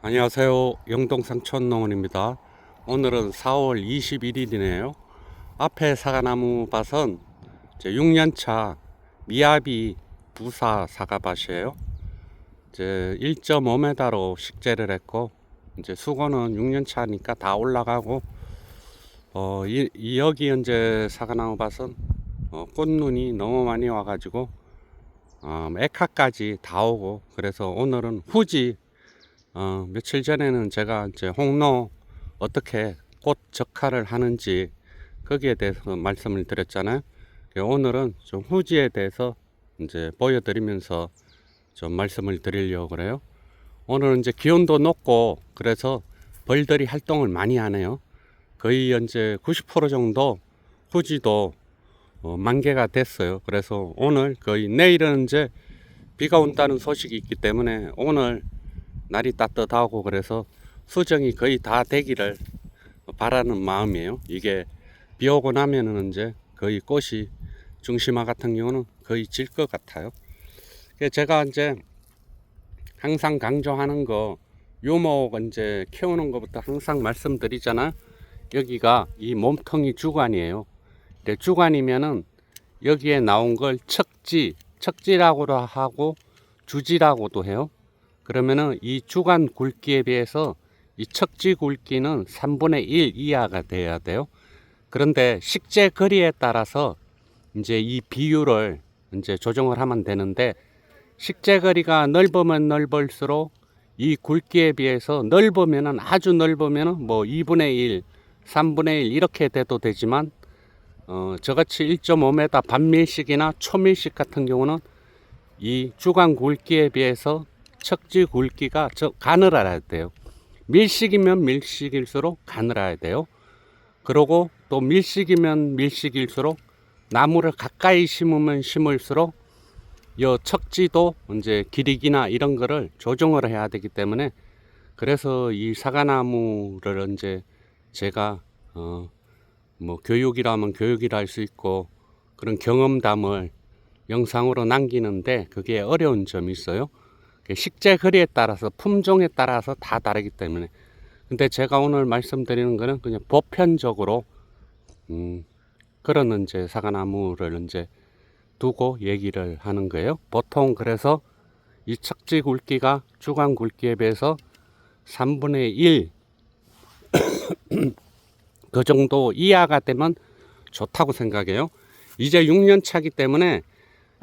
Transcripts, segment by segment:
안녕하세요. 영동상 촌 농원입니다. 오늘은 4월 21일이네요. 앞에 사과나무 밭은 이제 6년차 미야비 부사 사과밭이에요. 이제 1.5m로 식재를 했고 이제 수고는 6년차니까 다 올라가고 어, 이, 이 여기 이제 사과나무 밭은 어, 꽃눈이 너무 많이 와가지고 어, 에카까지 다 오고 그래서 오늘은 후지 어, 며칠 전에는 제가 이제 홍로 어떻게 꽃 적화를 하는지 거기에 대해서 말씀을 드렸잖아요. 그 오늘은 좀 후지에 대해서 이제 보여드리면서 좀 말씀을 드리려고 그래요. 오늘은 이제 기온도 높고 그래서 벌들이 활동을 많이 하네요. 거의 현재 90% 정도 후지도 어, 만개가 됐어요. 그래서 오늘 거의 내일은 이제 비가 온다는 소식이 있기 때문에 오늘 날이 따뜻하고 그래서 수정이 거의 다 되기를 바라는 마음이에요. 이게 비 오고 나면은 이제 거의 꽃이 중심화 같은 경우는 거의 질 것 같아요. 제가 이제 항상 강조하는 거 유목 이제 키우는 것부터 항상 말씀드리잖아. 여기가 이 몸통이 주관이에요. 근데 주관이면은 여기에 나온 걸 척지, 척지라고도 하고 주지라고도 해요. 그러면은 이 주간 굵기에 비해서 이 척지 굵기는 3분의 1 이하가 돼야 돼요. 그런데 식재 거리에 따라서 이제 이 비율을 이제 조정을 하면 되는데 식재 거리가 넓으면 넓을수록 이 굵기에 비해서 넓으면은 아주 넓으면은 뭐 2분의 1, 3분의 1 이렇게 돼도 되지만 어, 저같이 1.5m 반밀씩이나 초밀씩 같은 경우는 이 주간 굵기에 비해서 척지 굵기가 저 가늘어야 돼요. 밀식이면 밀식일수록 가늘어야 돼요. 그러고 또 밀식이면 밀식일수록 나무를 가까이 심으면 심을수록 요 척지도 이제 길이기나 이런 거를 조정을 해야 되기 때문에 그래서 이 사과나무를 이제 제가 어 뭐 교육이라면 교육이라 할 수 있고 그런 경험담을 영상으로 남기는데 그게 어려운 점이 있어요. 식재 거리에 따라서 품종에 따라서 다 다르기 때문에 근데 제가 오늘 말씀드리는 거는 그냥 보편적으로 음 그런 이제 사과나무를 이제 두고 얘기를 하는 거예요. 보통 그래서 이 척지 굵기가 주간 굵기에 비해서 3분의 1 그 정도 이하가 되면 좋다고 생각해요. 이제 6년 차기 때문에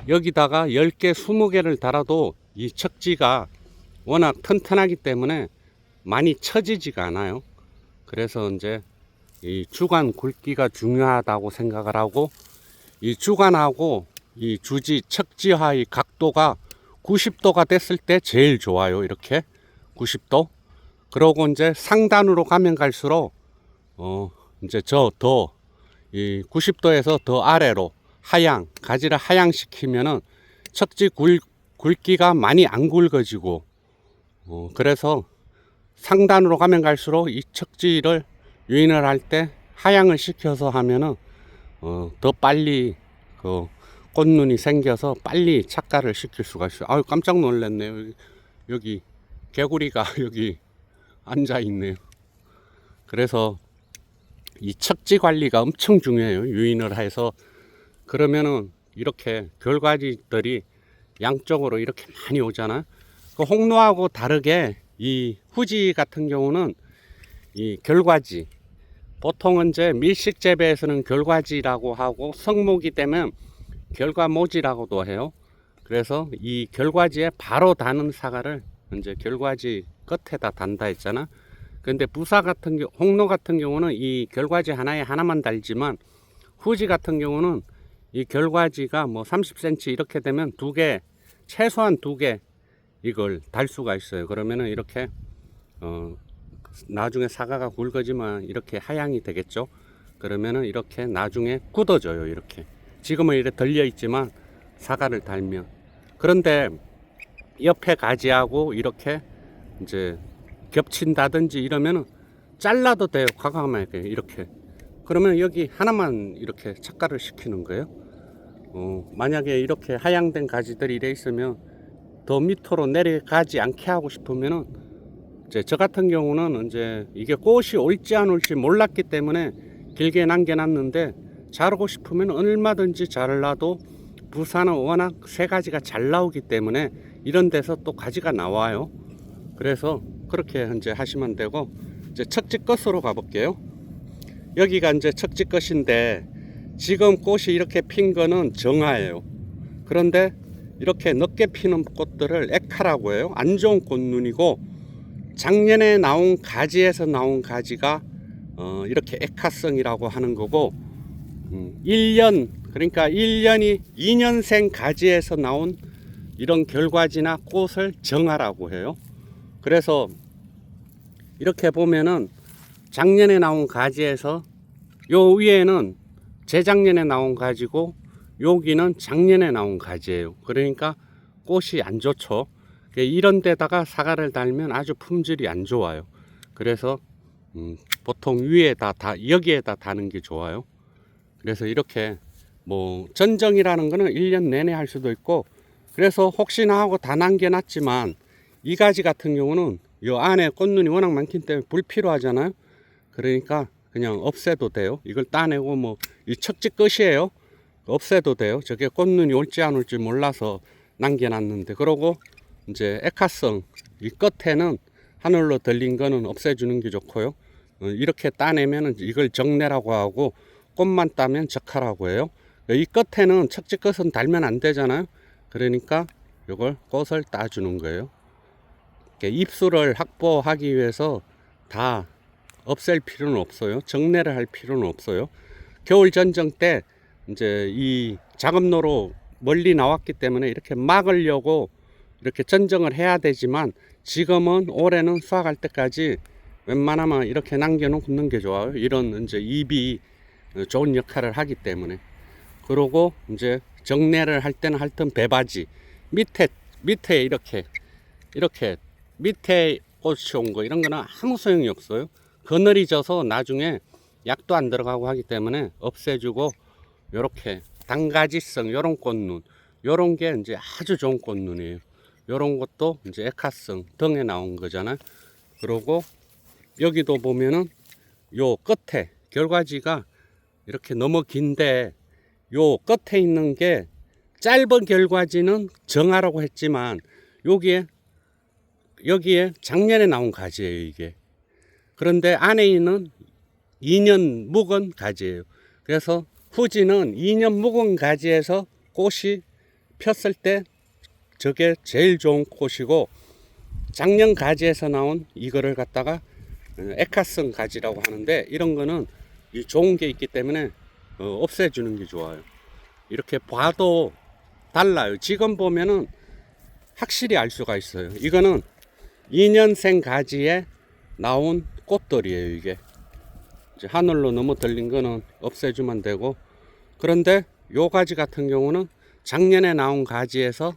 여기다가 10개, 20개를 달아도 이 척지가 워낙 튼튼하기 때문에 많이 처지지가 않아요. 그래서 이제 이 주간 굵기가 중요하다고 생각을 하고 이 주간하고 이 주지 척지하의 각도가 90도가 됐을 때 제일 좋아요. 이렇게 90도. 그러고 이제 상단으로 가면 갈수록 어 이제 저 더 이 90도에서 더 아래로 하향 가지를 하향시키면은 척지 굵, 굵기가 많이 안 굵어지고 어 그래서 상단으로 가면 갈수록 이 척지를 유인을 할 때 하향을 시켜서 하면은 어 더 빨리 그 꽃눈이 생겨서 빨리 착가를 시킬 수가 있어요. 아유 깜짝 놀랐네요. 여기, 여기 개구리가 여기 앉아 있네요. 그래서 이 척지 관리가 엄청 중요해요. 유인을 해서 그러면은 이렇게 결과지들이 양쪽으로 이렇게 많이 오잖아. 그 홍로하고 다르게 이 후지 같은 경우는 이 결과지 보통은 이제 밀식 재배에서는 결과지라고 하고 성목이 되면 결과모지라고도 해요. 그래서 이 결과지에 바로 다는 사과를 이제 결과지 끝에다 단다 했잖아. 근데 부사 같은 경우, 홍로 같은 경우는 이 결과지 하나에 하나만 달지만 후지 같은 경우는 이 결과지가 뭐 30cm 이렇게 되면 두 개, 최소한 두 개 이걸 달 수가 있어요. 그러면은 이렇게 어 나중에 사과가 굵어지면 이렇게 하향이 되겠죠. 그러면은 이렇게 나중에 굳어져요. 이렇게 지금은 이렇게 덜려 있지만 사과를 달면 그런데 옆에 가지하고 이렇게 이제 겹친다든지 이러면은 잘라도 돼요. 과감하게 이렇게. 그러면 여기 하나만 이렇게 착가를 시키는 거예요. 어, 만약에 이렇게 하향된 가지들이 이래 있으면 더 밑으로 내려가지 않게 하고 싶으면은 이제 저 같은 경우는 이제 이게 꽃이 올지 안 올지 몰랐기 때문에 길게 남겨놨는데 자르고 싶으면 얼마든지 잘라도 부산은 워낙 세 가지가 잘 나오기 때문에 이런 데서 또 가지가 나와요. 그래서 그렇게 이제 하시면 되고 이제 척지 끝으로 가볼게요. 여기가 이제 척지 끝인데 지금 꽃이 이렇게 핀 거는 정화예요. 그런데 이렇게 늦게 피는 꽃들을 에카라고 해요. 안 좋은 꽃눈이고 작년에 나온 가지에서 나온 가지가 어, 이렇게 에카성이라고 하는 거고 음, 1년 그러니까 1년이 2년생 가지에서 나온 이런 결과지나 꽃을 정화라고 해요. 그래서 이렇게 보면은 작년에 나온 가지에서 요 위에는 재작년에 나온 가지고 여기는 작년에 나온 가지예요. 그러니까 꽃이 안 좋죠. 이런 데다가 사과를 달면 아주 품질이 안 좋아요. 그래서 음, 보통 위에다 다 여기에다 다는 게 좋아요. 그래서 이렇게 뭐 전정이라는 거는 1년 내내 할 수도 있고 그래서 혹시나 하고 다 남겨놨지만 이 가지 같은 경우는 이 안에 꽃눈이 워낙 많기 때문에 불필요하잖아요. 그러니까 그냥 없애도 돼요. 이걸 따내고 뭐 이 척지 끝이에요. 없애도 돼요. 저게 꽃눈이 올지 안 올지 몰라서 남겨놨는데 그러고 이제 에카성 이 끝에는 하늘로 들린 거는 없애주는 게 좋고요. 어, 이렇게 따내면은 이걸 정내라고 하고 꽃만 따면 적하라고 해요. 이 끝에는 척지 끝은 달면 안 되잖아요. 그러니까 이걸 꽃을 따주는 거예요. 입술을 확보하기 위해서 다 없앨 필요는 없어요. 정내를 할 필요는 없어요. 겨울 전정 때 이제 이 작업로로 멀리 나왔기 때문에 이렇게 막으려고 이렇게 전정을 해야 되지만 지금은 올해는 수확할 때까지 웬만하면 이렇게 남겨놓는 게 좋아요. 이런 이제 입이 좋은 역할을 하기 때문에. 그러고 이제 정례를 할 때는 하여튼 배바지 밑에 밑에 이렇게 이렇게 밑에 꽃이 온 거 이런 거는 아무 소용이 없어요. 그늘이 져서 나중에 약도 안 들어가고 하기 때문에 없애주고 요렇게 단가지성 요런 꽃눈 요런 게 이제 아주 좋은 꽃눈이에요. 요런 것도 이제 에카성 등에 나온 거잖아요. 그리고 여기도 보면은 요 끝에 결과지가 이렇게 너무 긴데 요 끝에 있는 게 짧은 결과지는 정하라고 했지만 여기에 여기에 작년에 나온 가지예요 이게 그런데 안에 있는 2년 묵은 가지예요 그래서 후지는 2년 묵은 가지에서 꽃이 폈을 때 저게 제일 좋은 꽃이고 작년 가지에서 나온 이거를 갖다가 에카성 가지라고 하는데 이런 거는 이 좋은 게 있기 때문에 어, 없애주는 게 좋아요. 이렇게 봐도 달라요. 지금 보면은 확실히 알 수가 있어요. 이거는 2년생 가지에 나온 꽃들이에요, 이게. 이제 하늘로 너무 들린 거는 없애주면 되고, 그런데 요 가지 같은 경우는 작년에 나온 가지에서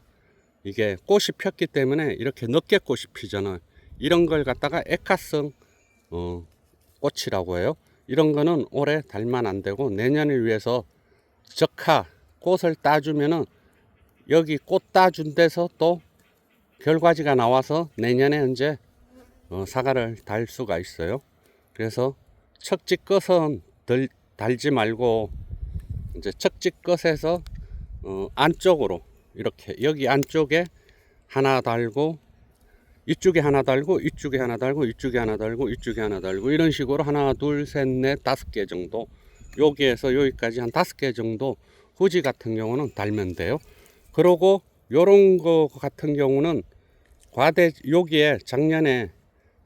이게 꽃이 폈기 때문에 이렇게 늦게 꽃이 피잖아요. 이런 걸 갖다가 에카성 어, 꽃이라고 해요. 이런 거는 올해 달만 안 되고 내년을 위해서 적화 꽃을 따주면은 여기 꽃 따준 데서 또 결과지가 나와서 내년에 이제 어, 사과를 달 수가 있어요. 그래서 척지 끝은 들, 달지 말고 이제 척지 끝에서 어, 안쪽으로 이렇게 여기 안쪽에 하나 달고 이쪽에 하나 달고 이쪽에 하나 달고 이쪽에 하나 달고 이쪽에 하나 달고 이런 식으로 하나 둘셋넷 다섯 개 정도 여기에서 여기까지 한 다섯 개 정도 후지 같은 경우는 달면 돼요 그러고 요런 거 같은 경우는 과대 여기에 작년에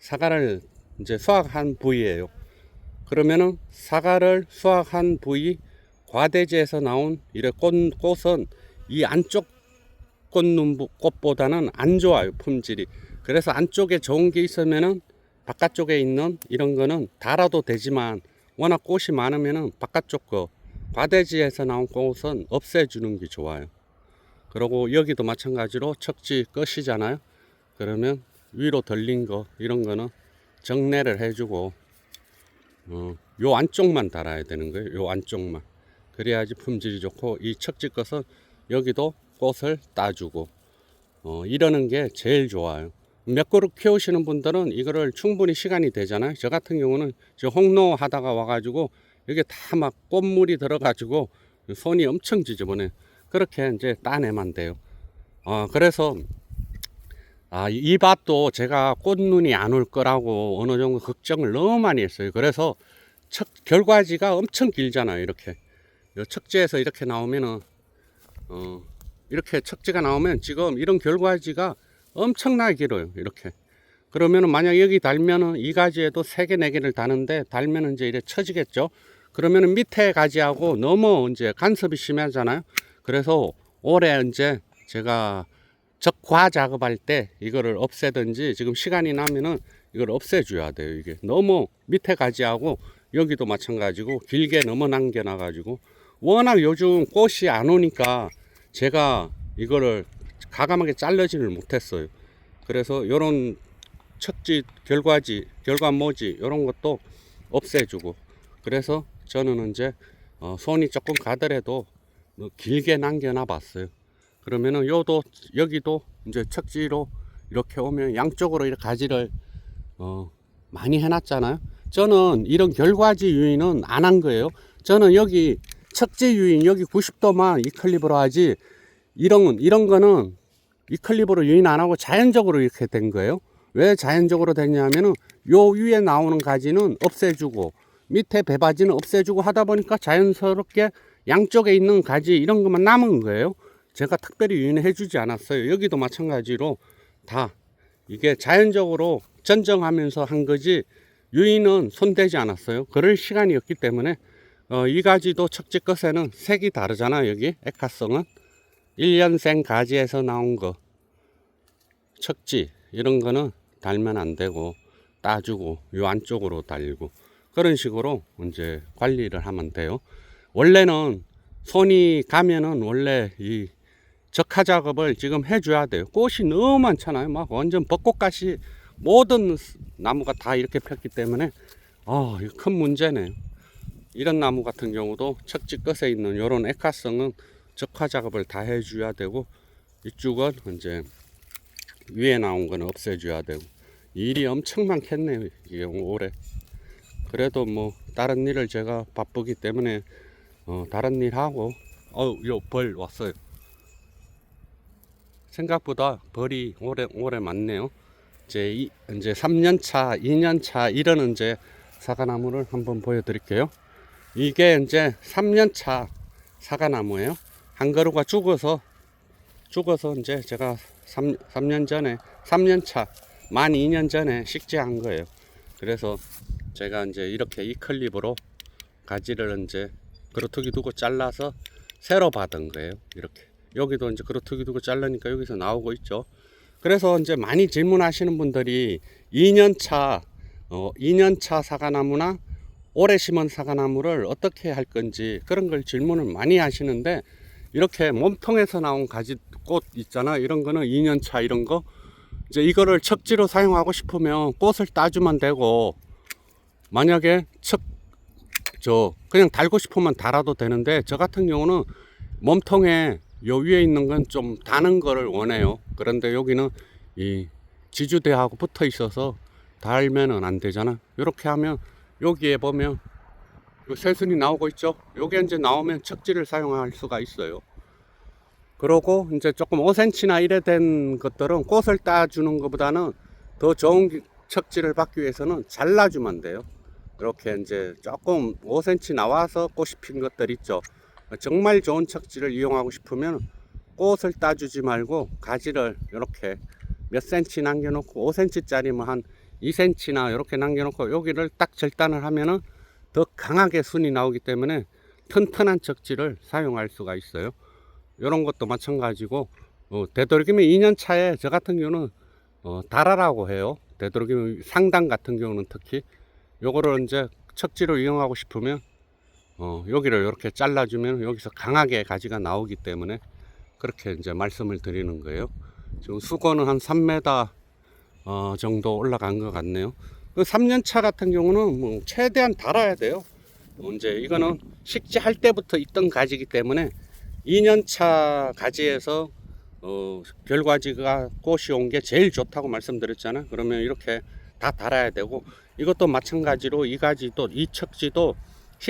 사과를 이제 수확한 부위예요 그러면은 사과를 수확한 부위 과대지에서 나온 이래 꽃, 꽃은 이 안쪽 꽃눈 꽃보다는 안 좋아요 품질이 그래서 안쪽에 좋은 게 있으면은 바깥쪽에 있는 이런 거는 달아도 되지만 워낙 꽃이 많으면은 바깥쪽 거 과대지에서 나온 꽃은 없애주는 게 좋아요. 그리고 여기도 마찬가지로 척지 끝이잖아요. 그러면 위로 들린 거 이런 거는 정례를 해주고 어, 요 안쪽만 달아야 되는 거예요. 요 안쪽만 그래야지 품질이 좋고 이 척지 것은 여기도 꽃을 따주고 어, 이러는 게 제일 좋아요. 몇 그룹 키우시는 분들은 이거를 충분히 시간이 되잖아요. 저 같은 경우는 저 홍로 하다가 와가지고 이게 다막 꽃물이 들어가지고 손이 엄청 지저분해. 그렇게 이제 따내면 돼요. 어, 그래서 아, 이 밭도 제가 꽃눈이 안 올 거라고 어느 정도 걱정을 너무 많이 했어요. 그래서 척, 결과지가 엄청 길잖아요. 이렇게. 요 척지에서 이렇게 나오면은, 어, 이렇게 척지가 나오면 지금 이런 결과지가 엄청나게 길어요. 이렇게. 그러면은 만약 여기 달면은 이 가지에도 세 개, 네 개를 다는데 달면은 이제 이래 처지겠죠. 그러면은 밑에 가지하고 너무 이제 간섭이 심하잖아요. 그래서 올해 이제 제가 적과 작업할 때 이거를 없애든지 지금 시간이 나면은 이걸 없애줘야 돼요. 이게 너무 밑에 가지하고 여기도 마찬가지고 길게 넘어 남겨놔 가지고 워낙 요즘 꽃이 안 오니까 제가 이거를 가감하게 잘라지를 못했어요. 그래서 요런 척지 결과지 결과모지 요런 것도 없애주고 그래서 저는 이제 어, 손이 조금 가더라도 뭐 길게 남겨놔 봤어요. 그러면은 요도 여기도 이제 척지로 이렇게 오면 양쪽으로 이렇게 가지를 어 많이 해놨잖아요. 저는 이런 결과지 유인은 안 한 거예요. 저는 여기 척지 유인 여기 90도만 이클립으로 하지 이런 이런 거는 이클립으로 유인 안 하고 자연적으로 이렇게 된 거예요. 왜 자연적으로 됐냐면은 요 위에 나오는 가지는 없애주고 밑에 배바지는 없애주고 하다 보니까 자연스럽게 양쪽에 있는 가지 이런 것만 남은 거예요. 제가 특별히 유인해 주지 않았어요. 여기도 마찬가지로 다 이게 자연적으로 전정하면서 한 거지 유인은 손대지 않았어요. 그럴 시간이 없기 때문에 어, 이 가지도 척지 끝에는 색이 다르잖아요. 여기 에카성은 1년생 가지에서 나온 거 척지 이런 거는 달면 안 되고 따주고 요 안쪽으로 달고 그런 식으로 이제 관리를 하면 돼요. 원래는 손이 가면은 원래 이 적화 작업을 지금 해줘야 돼요. 꽃이 너무 많잖아요. 막 완전 벚꽃같이 모든 나무가 다 이렇게 폈기 때문에 아, 큰 문제네요. 이런 나무 같은 경우도 척지 끝에 있는 이런 액화성은 적화 작업을 다 해줘야 되고 이쪽은 이제 위에 나온 거는 없애줘야 되고 일이 엄청 많겠네요. 이게 올해. 그래도 뭐 다른 일을 제가 바쁘기 때문에 어, 다른 일 하고 어요벌 왔어요. 생각보다 벌이 올해 올해 많네요. 이제 이, 이제 3년 차, 2년 차 이런 이제 사과나무를 한번 보여드릴게요. 이게 이제 3년 차 사과나무예요. 한 그루가 죽어서 죽어서 이제 제가 3, 3년 전에 3년 차, 만 2년 전에 식재한 거예요. 그래서 제가 이제 이렇게 이 클립으로 가지를 이제 그루터기 두고 잘라서 새로 받은 거예요. 이렇게. 여기도 이제 그루터기 두고 자르니까 여기서 나오고 있죠. 그래서 이제 많이 질문하시는 분들이 2년 차, 어, 2년 차 사과나무나 오래 심은 사과나무를 어떻게 할 건지 그런 걸 질문을 많이 하시는데 이렇게 몸통에서 나온 가지 꽃 있잖아. 이런 거는 2년 차 이런 거 이제 이거를 척지로 사용하고 싶으면 꽃을 따주면 되고 만약에 척 저 그냥 달고 싶으면 달아도 되는데 저 같은 경우는 몸통에 요 위에 있는 건 좀 다는 거를 원해요. 그런데 여기는 이 지주대하고 붙어 있어서 달면은 안 되잖아. 이렇게 하면 여기에 보면 요 새순이 나오고 있죠. 요게 이제 나오면 척지를 사용할 수가 있어요. 그러고 이제 조금 5cm나 이래 된 것들은 꽃을 따주는 것보다는 더 좋은 기- 척지를 받기 위해서는 잘라주면 돼요. 이렇게 이제 조금 5cm 나와서 꽃이 핀 것들 있죠. 정말 좋은 척지를 이용하고 싶으면 꽃을 따주지 말고 가지를 이렇게 몇 cm 남겨놓고 5cm짜리면 한 2cm나 이렇게 남겨놓고 여기를 딱 절단을 하면은 더 강하게 순이 나오기 때문에 튼튼한 척지를 사용할 수가 있어요. 이런 것도 마찬가지고 어, 되도록이면 2년 차에 저 같은 경우는 어, 달아라고 해요. 되도록이면 상당 같은 경우는 특히 요거를 이제 척지로 이용하고 싶으면 어, 여기를 이렇게 잘라주면 여기서 강하게 가지가 나오기 때문에 그렇게 이제 말씀을 드리는 거예요. 지금 수건은 한 3m 어, 정도 올라간 것 같네요. 그 3년 차 같은 경우는 뭐 최대한 달아야 돼요. 어, 이제 이거는 식재할 때부터 있던 가지기 때문에 2년 차 가지에서 어, 결과지가 꽃이 온 게 제일 좋다고 말씀드렸잖아요. 그러면 이렇게 다 달아야 되고 이것도 마찬가지로 이 가지도 이 척지도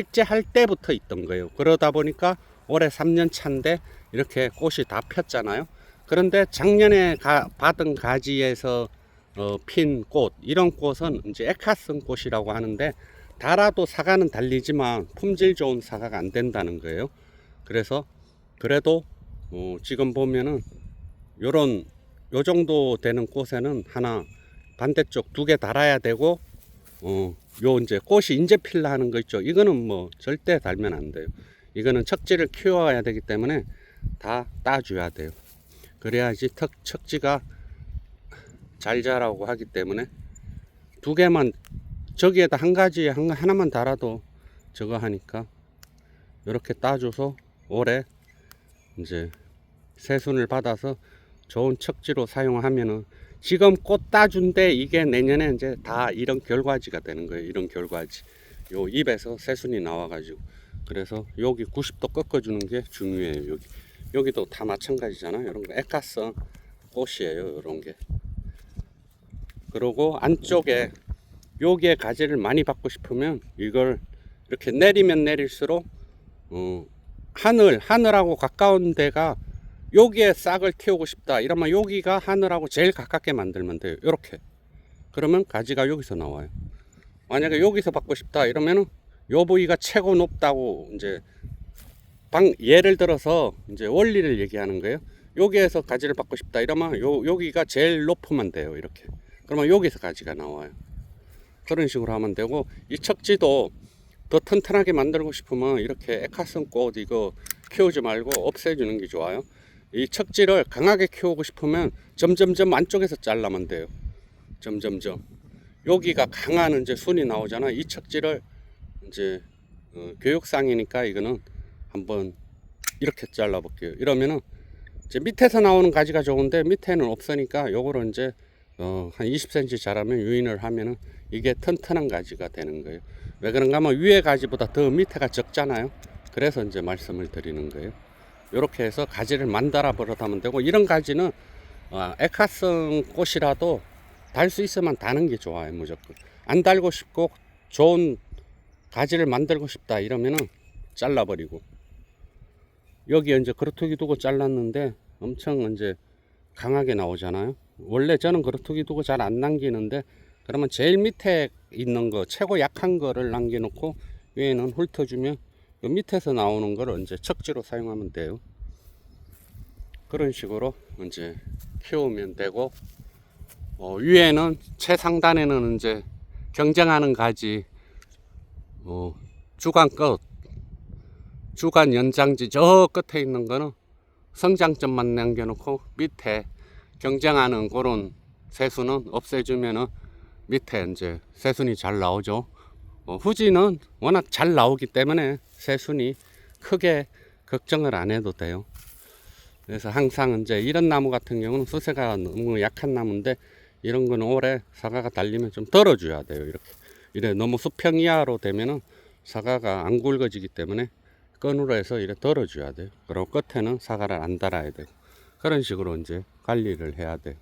식재할 때부터 있던 거예요. 그러다 보니까 올해 3년 차인데 이렇게 꽃이 다 폈잖아요. 그런데 작년에 가- 받은 가지에서 어, 핀 꽃, 이런 꽃은 이제 에카슨 꽃이라고 하는데 달아도 사과는 달리지만 품질 좋은 사과가 안 된다는 거예요. 그래서 그래도 어, 지금 보면은 요런 요 정도 되는 꽃에는 하나 반대쪽 두 개 달아야 되고 어, 요 이제 꽃이 인제 필라 하는 거 있죠. 이거는 뭐 절대 달면 안 돼요. 이거는 척지를 키워야 되기 때문에 다 따줘야 돼요. 그래야지 턱 척지가 잘 자라고 하기 때문에 두 개만 저기에다 한 가지 한, 하나만 달아도 저거 하니까 이렇게 따줘서 올해 이제 새순을 받아서 좋은 척지로 사용하면은 지금 꽃 따준데 이게 내년에 이제 다 이런 결과지가 되는 거예요. 이런 결과지. 요 잎에서 새순이 나와가지고 그래서 여기 90도 꺾어주는 게 중요해요. 여기 여기도 다 마찬가지잖아요. 이런 거 에카성 꽃이에요. 이런 게. 그리고 안쪽에 여기에 가지를 많이 받고 싶으면 이걸 이렇게 내리면 내릴수록 어, 하늘 하늘하고 가까운 데가 여기에 싹을 틔우고 싶다. 이러면 여기가 하늘하고 제일 가깝게 만들면 돼요. 이렇게. 그러면 가지가 여기서 나와요. 만약에 여기서 받고 싶다. 이러면은 요 부위가 최고 높다고 이제 방 예를 들어서 이제 원리를 얘기하는 거예요. 여기에서 가지를 받고 싶다. 이러면 요 여기가 제일 높으면 돼요. 이렇게. 그러면 여기서 가지가 나와요. 그런 식으로 하면 되고 이 척지도 더 튼튼하게 만들고 싶으면 이렇게 에카슨 꽃 이거 키우지 말고 없애주는 게 좋아요. 이 척지를 강하게 키우고 싶으면 점점점 안쪽에서 잘라면 돼요. 점점점 여기가 강한 이제 순이 나오잖아. 이 척지를 이제 어, 교육상이니까 이거는 한번 이렇게 잘라볼게요. 이러면은 이제 밑에서 나오는 가지가 좋은데 밑에는 없으니까 요거를 이제 어, 한 20cm 자라면 유인을 하면은 이게 튼튼한 가지가 되는 거예요. 왜 그런가 하면 위에 가지보다 더 밑에가 적잖아요. 그래서 이제 말씀을 드리는 거예요. 이렇게 해서 가지를 만들어 버릇하면 되고 이런 가지는 어, 에카성 꽃이라도 달 수 있으면 다는 게 좋아요 무조건. 안 달고 싶고 좋은 가지를 만들고 싶다 이러면은 잘라버리고. 여기 이제 그루터기 두고 잘랐는데 엄청 이제 강하게 나오잖아요. 원래 저는 그루터기 두고 잘 안 남기는데 그러면 제일 밑에 있는 거 최고 약한 거를 남겨놓고 위에는 훑어주면 그 밑에서 나오는 거를 이제 척지로 사용하면 돼요. 그런 식으로 이제 키우면 되고 어, 위에는 최상단에는 이제 경쟁하는 가지 어, 주간 끝 주간 연장지 저 끝에 있는 거는 성장점만 남겨놓고 밑에 경쟁하는 그런 새수는 없애주면은 밑에 이제 새순이 잘 나오죠. 어, 후지는 워낙 잘 나오기 때문에 새순이 크게 걱정을 안 해도 돼요. 그래서 항상 이제 이런 나무 같은 경우는 수세가 너무 약한 나무인데 이런 거는 올해 사과가 달리면 좀 덜어줘야 돼요. 이렇게 이래 너무 수평 이하로 되면은 사과가 안 굵어지기 때문에 끈으로 해서 이래 덜어줘야 돼요. 그리고 끝에는 사과를 안 달아야 돼요. 그런 식으로 이제 관리를 해야 돼요.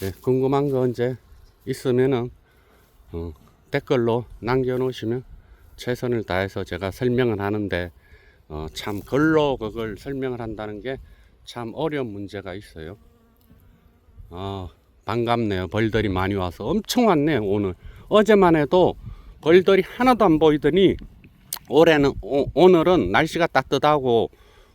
네, 궁금한 거 이제 있으면은 어, 댓글로 남겨놓으시면 최선을 다해서 제가 설명을 하는데 어, 참 글로 그걸 설명을 한다는 게 참 어려운 문제가 있어요. 어, 반갑네요. 벌들이 많이 와서 엄청 왔네요. 오늘 어제만 해도 벌들이 하나도 안 보이더니 올해는 오, 오늘은 날씨가 따뜻하고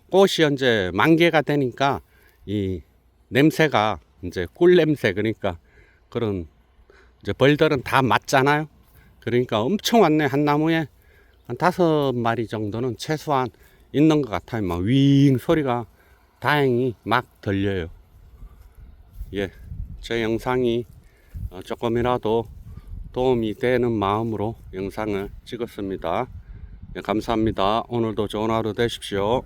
꽃이 이제 만개가 되니까 이 냄새가 이제 꿀 냄새 그러니까 그런 이제 벌들은 다 맞잖아요. 그러니까 엄청 왔네 한 나무에 한 다섯 마리 정도는 최소한 있는 것 같아요. 막 윙 소리가 다행히 막 들려요. 예, 제 영상이 어, 조금이라도 도움이 되는 마음으로 영상을 찍었습니다. 예, 감사합니다. 오늘도 좋은 하루 되십시오.